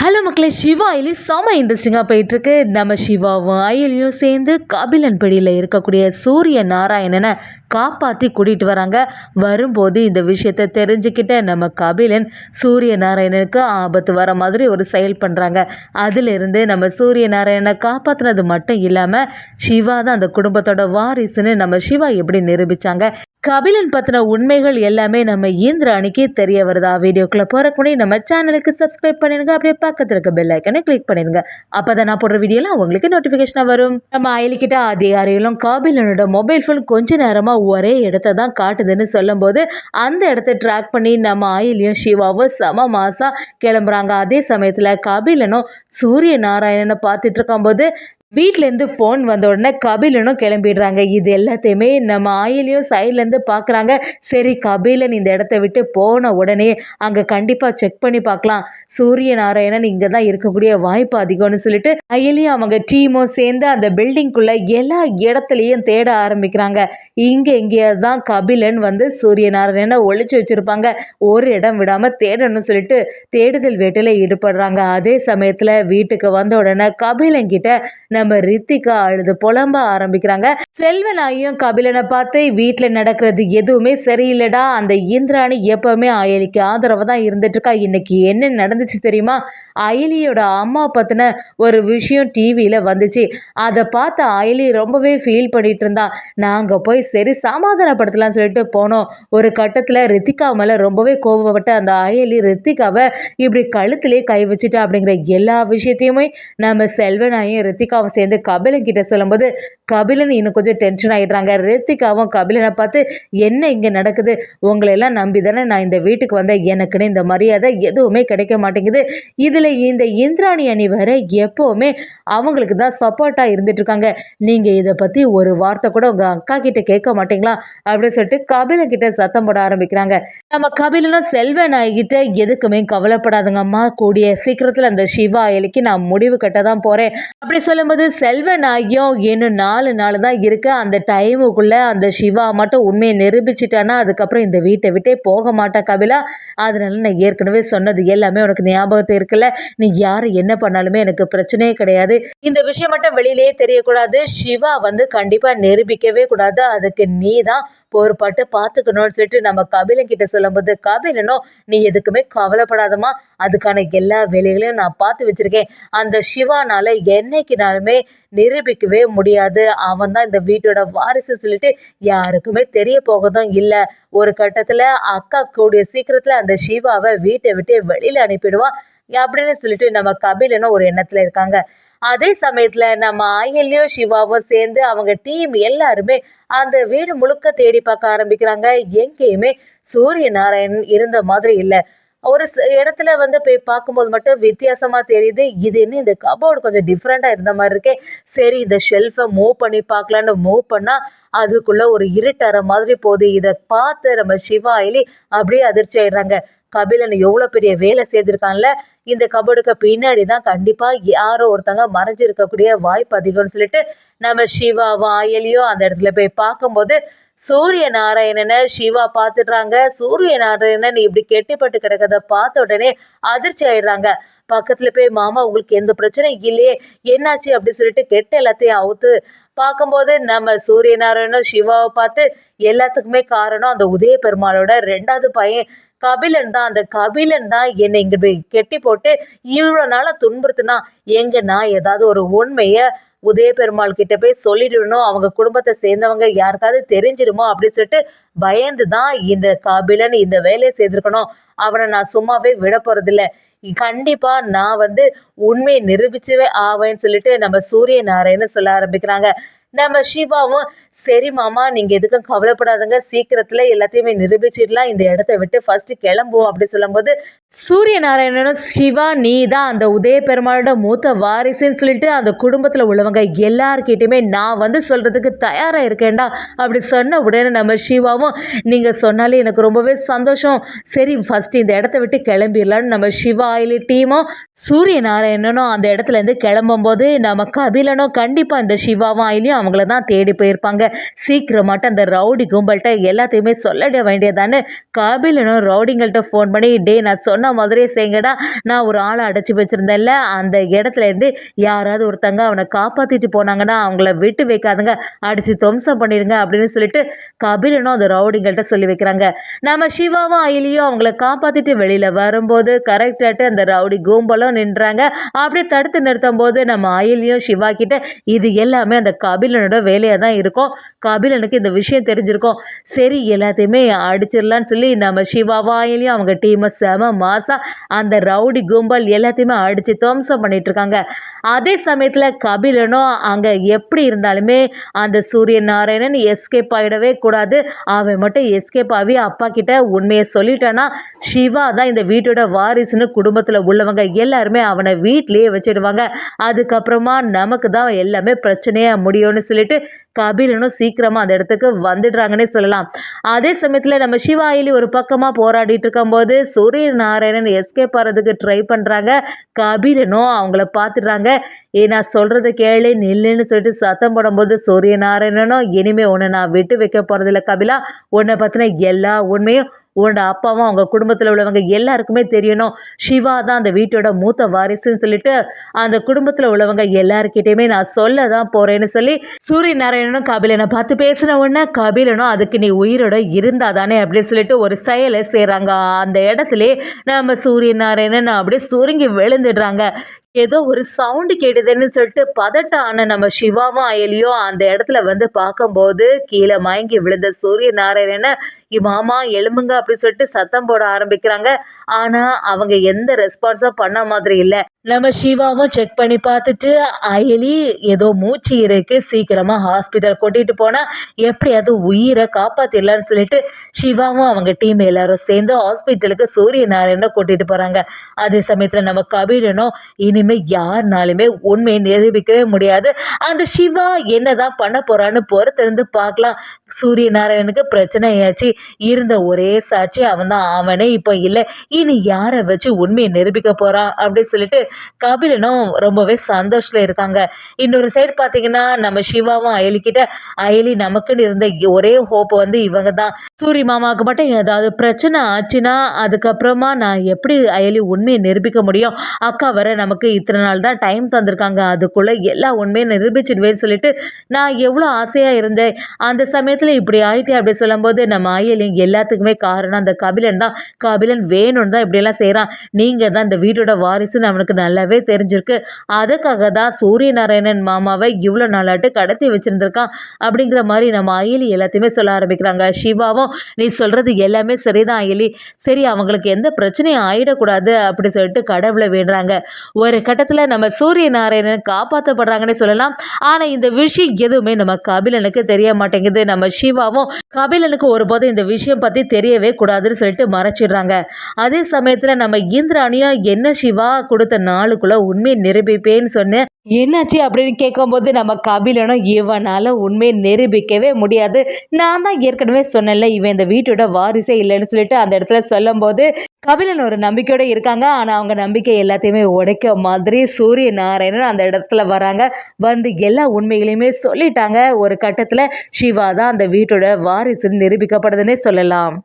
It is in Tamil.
ஹலோ மக்களே சிவா அயிலி செம இன்ட்ரெஸ்டிங்காக போயிட்டுருக்கு. நம்ம சிவாவும் அயிலியும் சேர்ந்து கபிலன் பிடியில் இருக்கக்கூடிய சூரிய நாராயணனை காப்பாற்றி கூட்டிகிட்டு வராங்க. வரும்போது இந்த விஷயத்தை தெரிஞ்சுக்கிட்ட நம்ம கபிலன் சூரிய நாராயணனுக்கு ஆபத்து வர மாதிரி ஒரு செயல் பண்ணுறாங்க அதிலிருந்து நம்ம சூரிய நாராயணனை காப்பாற்றினது மட்டும் இல்லாமல் சிவா தான் அந்த குடும்பத்தோட வாரிசுன்னு நம்ம சிவா எப்படி நிரூபித்தாங்க கபிலன் பற்றின உண்மைகள் எல்லாமே நம்ம இந்திராணிக்கு தெரிய வருதா? வீடியோக்குள்ளே போகிறக்கு நம்ம சேனலுக்கு சப்ஸ்கிரைப் பண்ணிடுங்க. அப்படியே பக்கத்தில் இருக்க பெல் ஐக்கனை கிளிக் பண்ணிடுங்க. அப்போ தான் நான் போடுற வீடியோலாம் உங்களுக்கு நோட்டிஃபிகேஷனாக வரும். நம்ம அயலிக்கிட்ட அதிகாரிகளும் கபிலனோட மொபைல் ஃபோன் கொஞ்ச நேரமாக ஒரே இடத்த தான் காட்டுதுன்னு சொல்லும்போது அந்த இடத்த ட்ராக் பண்ணி நம்ம அயலியும் சிவாவும் சம மாசா கிளம்புறாங்க. அதே சமயத்தில் கபிலனும் சூரிய நாராயணனை பார்த்துட்டு இருக்கும்போது வீட்டிலேருந்து ஃபோன் வந்த உடனே கபிலனும் கிளம்பிடுறாங்க. இது எல்லாத்தையுமே நம்ம ஆயிலையும் சைட்லேருந்து பார்க்குறாங்க. சரி கபிலன் இந்த இடத்த விட்டு போன உடனே அங்கே கண்டிப்பாக செக் பண்ணி பார்க்கலாம். சூரிய நாராயணன் இங்கே தான் இருக்கக்கூடிய வாய்ப்பு அதிகம்னு சொல்லிட்டு அயலியும் அவங்க டீமும் சேர்ந்து அந்த பில்டிங்குள்ளே எல்லா இடத்துலையும் தேட ஆரம்பிக்கிறாங்க. இங்கே எங்கேயாவது தான் கபிலன் வந்து சூரிய நாராயணனை ஒழிச்சு வச்சுருப்பாங்க. ஒரு இடம் விடாமல் தேடணும்னு சொல்லிட்டு தேடுதல் வேட்டையில் ஈடுபடுறாங்க. அதே சமயத்தில் வீட்டுக்கு வந்த உடனே கபிலன் கிட்ட நம்ம ரித்திகா அழுது புலம்ப ஆரம்பிக்கிறாங்க. செல்வனாயும் கபிலனை பார்த்து வீட்டில் நடக்கிறது எதுவுமே சரியில்லைடா. அந்த இந்திராணி எப்பவுமே அயலிக்கு ஆதரவு தான் இருந்துட்டு இருக்கா. இன்னைக்கு என்ன நடந்துச்சு தெரியுமா? அயலியோட அம்மா பற்றின ஒரு விஷயம் டிவியில் வந்துச்சு. அதை பார்த்து அயலி ரொம்பவே ஃபீல் பண்ணிட்டு இருந்தா. நாங்கள் போய் சரி சமாதானப்படுத்தலாம்னு சொல்லிட்டு போனோம். ஒரு கட்டத்தில் ரித்திகா மேலே ரொம்பவே கோபப்பட்டு அந்த அயலி ரித்திகாவை இப்படி கழுத்திலே கை வச்சுட்டா? அப்படிங்கிற எல்லா விஷயத்தையுமே நம்ம செல்வனாயும் ரித்திகாவும் சேர்ந்து கபிலன் கிட்ட சொல்லும்போது கபிலன் இன்னும் கொஞ்சம் டென்ஷன் ஆகிடுறாங்க ரித்திகாவும் கபிலனை பார்த்து என்ன இங்கே நடக்குது? உங்களை எல்லாம் நம்பி தானே நான் இந்த வீட்டுக்கு வந்தேன். எனக்குன்னு இந்த மரியாதை எதுவுமே கிடைக்க மாட்டேங்குது. இதில் இந்த இந்திராணி அணி வேற எப்போவுமே அவங்களுக்கு தான் சப்போர்ட்டாக இருந்துட்டு இருக்காங்க நீங்கள் இதை பற்றி ஒரு வார்த்தை கூட உங்கள் அக்கா கிட்ட கேட்க மாட்டீங்களா? அப்படின்னு சொல்லிட்டு கபிலன் கிட்ட சத்தம் போட ஆரம்பிக்கிறாங்க. நம்ம கபிலனும் செல்வநாயகிட்ட எதுக்குமே கவலைப்படாதுங்க அம்மா கூடிய சீக்கிரத்தில் அந்த சிவா இலைக்கு நான் முடிவு கட்ட தான் போகிறேன் அப்படி சொல்லும்போது செல்வன் ஆகியும் இன்னும் நாலு நாள் தான் இருக்க. அந்த டைமுக்குள்ளே அந்த சிவா மட்டும் உண்மையை நிரூபிச்சிட்டானா அதுக்கப்புறம் இந்த வீட்டை விட்டே போக மாட்டேன் கபிலா. அதனால நான் ஏற்கனவே சொன்னது எல்லாமே உனக்கு ஞாபகத்தை இருக்குல்ல. நீ யார் என்ன பண்ணாலுமே எனக்கு பிரச்சனையே கிடையாது. இந்த விஷயம் மட்டும் வெளியிலேயே தெரியக்கூடாது. சிவா வந்து கண்டிப்பாக நிரூபிக்கவே கூடாது. அதுக்கு நீ தான் பொறுப்பாட்டு பார்த்துக்கணும்னு சொல்லிட்டு நம்ம கபிலன் கிட்ட சொல்லும்போது கபிலனும் நீ எதுக்குமே கவலைப்படாதமா அதுக்கான எல்லா வேலைகளையும் நான் பார்த்து வச்சிருக்கேன். அந்த சிவானால என்னைக்குனாலுமே நிரூபிக்கவே முடியாது. அவன் தான் இந்த வீட்டோட வாரிசு. சொல்லிட்டு யாருக்குமே தெரிய போகதும் இல்லை. ஒரு கட்டத்தில் அக்கா கூடிய சீக்கிரத்தில் அந்த சிவாவை வீட்டை விட்டு வெளியில் அனுப்பிடுவான். அப்படின்னு சொல்லிட்டு நம்ம கபிலனும் ஒரு எண்ணத்தில் இருக்காங்க. அதே சமயத்துல நம்ம ஆயல்யோ சிவாவும் சேர்ந்து அவங்க டீம் எல்லாருமே அந்த வீடு முழுக்க தேடி பார்க்க ஆரம்பிக்கிறாங்க. எங்கேயுமே சூரிய நாராயணன் இருந்த மாதிரி இல்லை. ஒரு இடத்துல வந்து போய் பார்க்கும்போது மட்டும் வித்தியாசமா தெரியுது. இது என்ன இந்த கபோர்டு கொஞ்சம் டிஃப்ரெண்டா இருந்த மாதிரி இருக்கே. சரி இந்த ஷெல்ஃபை மூவ் பண்ணி பார்க்கலான்னு மூவ் பண்ணா அதுக்குள்ள ஒரு இருட்டற மாதிரி போகுது. இதை பார்த்து நம்ம சிவா அயலி அப்படியே அதிர்ச்சி ஆயிடுறாங்க. கபிலன் எவ்வளோ பெரிய வேலை செய்திருக்கான்ல? இந்த கபோர்டுக்கு பின்னாடி தான் கண்டிப்பாக யாரோ ஒருத்தங்க மறைஞ்சிருக்கக்கூடிய வாய்ப்பு அதிகம்னு சொல்லிட்டு நம்ம சிவா வாயலியோ அந்த இடத்துல போய் பார்க்கும்போது சூரிய நாராயணனை சிவா பார்த்துடுறாங்க. சூரிய நாராயணன் இப்படி கெட்டிப்பட்டு கிடக்கிறத பார்த்த உடனே அதிர்ச்சி ஆயிடுறாங்க. பக்கத்துல போய் மாமா உங்களுக்கு எந்த பிரச்சனையும் இல்லையே என்னாச்சு? அப்படின்னு சொல்லிட்டு கெட்ட எல்லாத்தையும் அவுத்து பார்க்கும்போது நம்ம சூரிய நாராயணன் சிவாவை பார்த்து எல்லாத்துக்குமே காரணம் அந்த உதய பெருமாளோட ரெண்டாவது பையன் கபிலன் தான். அந்த கபிலன் தான் என்னை இங்க கெட்டி போட்டு இவ்வளோ நாளாக துன்புறுத்துனா எங்க நான் ஏதாவது ஒரு உண்மையை உதய பெருமாள் கிட்ட போய் சொல்லிடணும் அவங்க குடும்பத்தை சேர்ந்தவங்க யாருக்காவது தெரிஞ்சிருமோ அப்படின்னு சொல்லிட்டு பயந்து தான் இந்த கபிலன் இந்த வேலையை செய்திருக்கணும். அவனை நான் சும்மாவே விட போறதில்ல கண்டிப்பா நான் வந்து உண்மையை நிரூபிச்சவே ஆவேன்னு சொல்லிட்டு நம்ம சூரிய நாராயணன் சொல்ல ஆரம்பிக்கிறாங்க. நம்ம சிவாவும் சரி மாமா நீங்கள் எதுக்கும் கவலைப்படாதுங்க. சீக்கிரத்தில் எல்லாத்தையுமே நிரூபிச்சிடலாம். இந்த இடத்த விட்டு ஃபர்ஸ்ட் கிளம்புவோம் அப்படி சொல்லும்போது சூரிய நாராயணனும் சிவா நீ தான் அந்த உதய பெருமாளோட மூத்த வாரிசுன்னு சொல்லிட்டு அந்த குடும்பத்தில் உள்ளவங்க எல்லார்கிட்டையுமே நான் வந்து சொல்கிறதுக்கு தயாராக இருக்கேன்டா அப்படி சொன்ன உடனே நம்ம சிவாவும் நீங்கள் சொன்னாலே எனக்கு ரொம்பவே சந்தோஷம். சரி ஃபஸ்ட்டு இந்த இடத்த விட்டு கிளம்பிடலான்னு நம்ம சிவா ஆயிலி டீமும் சூரிய நாராயணனும் அந்த இடத்துலேருந்து கிளம்பும்போது நம்ம கபிலனும் கண்டிப்பாக இந்த சிவாவும் ஆயிலையும் அவங்கள தான் தேடி போயிருப்பாங்க. சீக்கிரமாட்ட அந்த ரவுடி கும்பல்கிட்ட எல்லாத்தையுமே சொல்லிட வேண்டியதான்னு கபிலனும் ரவுடிங்கள்கிட்ட ஃபோன் பண்ணி டே நான் சொன்ன சொன்ன மாதிரியே செய்யுங்கடா நான் ஒரு ஆளை அடைச்சி வச்சுருந்தேன்ல அந்த இடத்துல இருந்து யாராவது ஒருத்தங்க அவனை காப்பாற்றிட்டு போனாங்கன்னா அவங்கள விட்டு வைக்காதுங்க. அடித்து துவம்சம் பண்ணிடுங்க அப்படின்னு சொல்லிட்டு கபிலனும் அந்த ரவுடிங்கள்ட்ட சொல்லி வைக்கிறாங்க. நம்ம சிவாவும் அயிலியும் அவங்கள காப்பாற்றிட்டு வெளியில் வரும்போது கரெக்டாகிட்டு அந்த ரவுடி கும்பலும் நின்றாங்க. அப்படியே தடுத்து நிறுத்தும் போது நம்ம அயிலியும் சிவா கிட்ட இது எல்லாமே அந்த கபிலனோட வேலையாக தான் இருக்கும். கபிலனுக்கு இந்த விஷயம் தெரிஞ்சிருக்கும். சரி எல்லாத்தையுமே அடிச்சிடலான்னு சொல்லி நம்ம சிவாவும் அயிலியும் அவங்க டீமை செம மாசா அந்த ரவுடி கும்பல் எல்லாத்தையுமே அடித்து துவம்சம் பண்ணிட்டு இருக்காங்க அதே சமயத்தில் கபிலனும் அங்கே எப்படி இருந்தாலுமே அந்த சூரிய நாராயணன் எஸ்கேப் ஆகிடவே கூடாது. அவன் மட்டும் எஸ்கேப் ஆகி அப்பா கிட்ட உண்மையை சொல்லிட்டேன்னா சிவா தான் இந்த வீட்டோட வாரிசுன்னு குடும்பத்தில் உள்ளவங்க எல்லாருமே அவனை வீட்லேயே வச்சிடுவாங்க. அதுக்கப்புறமா நமக்கு தான் எல்லாமே பிரச்சனையாக முடியும்னு சொல்லிட்டு கபிலனும் சீக்கிரமாக அந்த இடத்துக்கு வந்துடுறாங்கன்னே சொல்லலாம். அதே சமயத்தில் நம்ம சிவாயிலி ஒரு பக்கமாக போராடிட்டு இருக்கும்போது சூரிய நாராயணன் எஸ்கேப் ஆகிறதுக்கு ட்ரை பண்ணுறாங்க கபிலனும் அவங்கள பார்த்துடுறாங்க ஏ நான் சொல்கிறத கேளு நில்லுன்னு சொல்லிட்டு சத்தம் போடும்போது சூரிய நாராயணனும் இனிமேல் உன்னை நான் விட்டு வைக்க போகிறதில்ல கபிலா. உன்னை பற்றின எல்லா உண்மையும் உன்னோட அப்பாவும் அவங்க குடும்பத்தில் உள்ளவங்க எல்லாருக்குமே தெரியணும். சிவா தான் அந்த வீட்டோட மூத்த வாரிசுன்னு சொல்லிட்டு அந்த குடும்பத்தில் உள்ளவங்க எல்லாருக்கிட்டையுமே நான் சொல்ல தான் போகிறேன்னு சொல்லி சூரிய நாராயணனும் கபிலனை பார்த்து பேசின உடனே கபிலனும் அதுக்கு நீ உயிரோட இருந்தா தானே அப்படின்னு சொல்லிட்டு ஒரு செயலை செய்கிறாங்க அந்த இடத்துல நம்ம சூரிய நாராயணன் அப்படியே சுருங்கி விழுந்துடுறாங்க. ஏதோ ஒரு சவுண்டு கேட்டுதுன்னு சொல்லிட்டு பதட்டம் ஆன நம்ம சிவாவும் அயலியும் அந்த இடத்துல வந்து பார்க்கும்போது கீழே மயங்கி விழுந்த சூரிய நாராயணனை மாமா எலும்புங்க அப்படின்னு சொல்லிட்டு சத்தம் போட ஆரம்பிக்கிறாங்க. ஆனால் அவங்க எந்த ரெஸ்பான்ஸும் பண்ண மாதிரி இல்லை. நம்ம சிவாவும் செக் பண்ணி பார்த்துட்டு அயலி ஏதோ மூச்சு இருக்கு. சீக்கிரமாக ஹாஸ்பிட்டல் கூட்டிகிட்டு போனால் எப்படியாவது உயிரை காப்பாற்றிடலான்னு சொல்லிட்டு சிவாவும் அவங்க டீம் எல்லாரும் சேர்ந்து ஹாஸ்பிட்டலுக்கு சூரிய நாராயணனை கூட்டிட்டு போகிறாங்க அதே சமயத்தில் நம்ம கபிலனும் இனிமேல் யாருனாலுமே உண்மையை நிரூபிக்கவே முடியாது. அந்த சிவா என்னதான் பண்ண போகிறான்னு பொறுத்திருந்து பார்க்கலாம். சூரிய நாராயணனுக்கு பிரச்சனையாச்சு. இருந்த ஒரே சாட்சி அவன் தான் அவனே இப்போ இல்லை. இனி யாரை வச்சு உண்மையை நிரூபிக்க போகிறான் அப்படின்னு சொல்லிட்டு கபிலனும் ரொம்பவே சந்தோஷத்தில் இருக்காங்க. இன்னொரு சைடு பார்த்தீங்கன்னா நம்ம சிவாவும் அயலிக்கிட்ட அயலி நமக்குன்னு இருந்த ஒரே ஹோப் வந்து இவங்க தான் சூரிய மாமாவுக்கு மட்டும் ஏதாவது பிரச்சனை ஆச்சுன்னா அதுக்கப்புறமா நான் எப்படி அயலி உண்மையை நிரூபிக்க முடியும்? அக்கா வர நமக்கு இத்தனை நாள் தான் டைம் தந்திருக்காங்க. அதுக்குள்ளே எல்லா உண்மையும் நிரூபிச்சிடுவேன்னு சொல்லிட்டு நான் எவ்வளோ ஆசையாக இருந்தேன். அந்த சமயத்தில் இப்படி ஆயிட்டேன் அப்படி சொல்லும்போது நம்ம அயலி எல்லாத்துக்குமே காரணம் அந்த கபிலன் தான். கபிலன் வேணும்னு தான் இப்படியெல்லாம் செய்கிறான் நீங்கள் தான் இந்த வீட்டோட வாரிசுன்னு அவனுக்கு நல்லாவே தெரிஞ்சிருக்கு. அதுக்காக தான் சூரிய நாராயணன் மாமாவை இவ்வளோ நாளாட்டு கடத்தி வச்சுருந்துருக்கான் அப்படிங்கிற மாதிரி நம்ம அயலி எல்லாத்தையுமே சொல்ல ஆரம்பிக்கிறாங்க. சிவாவும் நீ சொல்கிறது எல்லாமே சரிதான் அயலி. சரி அவங்களுக்கு எந்த பிரச்சனையும் ஆயிடக்கூடாது அப்படி சொல்லிட்டு கடவுளை வேண்டுறாங்க. ஒரு கட்டத்தில் நம்ம சூரிய நாராயணன் காப்பாற்றப்படுறாங்கன்னு சொல்லலாம். ஆனால் இந்த விஷயம் எதுவுமே நம்ம கபிலனுக்கு தெரிய மாட்டேங்குது. நம்ம சிவாவும் கபிலனுக்கு ஒருபோதும் இந்த விஷயம் பற்றி தெரியவே கூடாதுன்னு சொல்லிட்டு மறைச்சிடுறாங்க. அதே சமயத்தில் நம்ம இந்திராணியும் என்ன சிவா கொடுத்த நாளுக்குள்ளே உண்மையை நிரூபிப்பேன்னு சொன்னேன் என்னாச்சு அப்படின்னு கேட்கும்போது நம்ம கபிலனும் இவனால் உண்மையை நிரூபிக்கவே முடியாது. நான் தான் ஏற்கனவே சொன்னேன்ல இவன் இந்த வீட்டோட வாரிசே இல்லைன்னு சொல்லிட்டு அந்த இடத்துல சொல்லும்போது கபிலன் ஒரு நம்பிக்கையோடு இருக்காங்க. ஆனால் அவங்க நம்பிக்கை எல்லாத்தையுமே உடைக்க மாதிரி சூரிய நாராயணன் அந்த இடத்துல வராங்க. வந்து எல்லா உண்மைகளையுமே சொல்லிட்டாங்க. ஒரு கட்டத்தில் சிவா தான் அந்த வீட்டோட வாரிசுன்னு நிரூபிக்கப்படுதுன்னே சொல்லலாம்.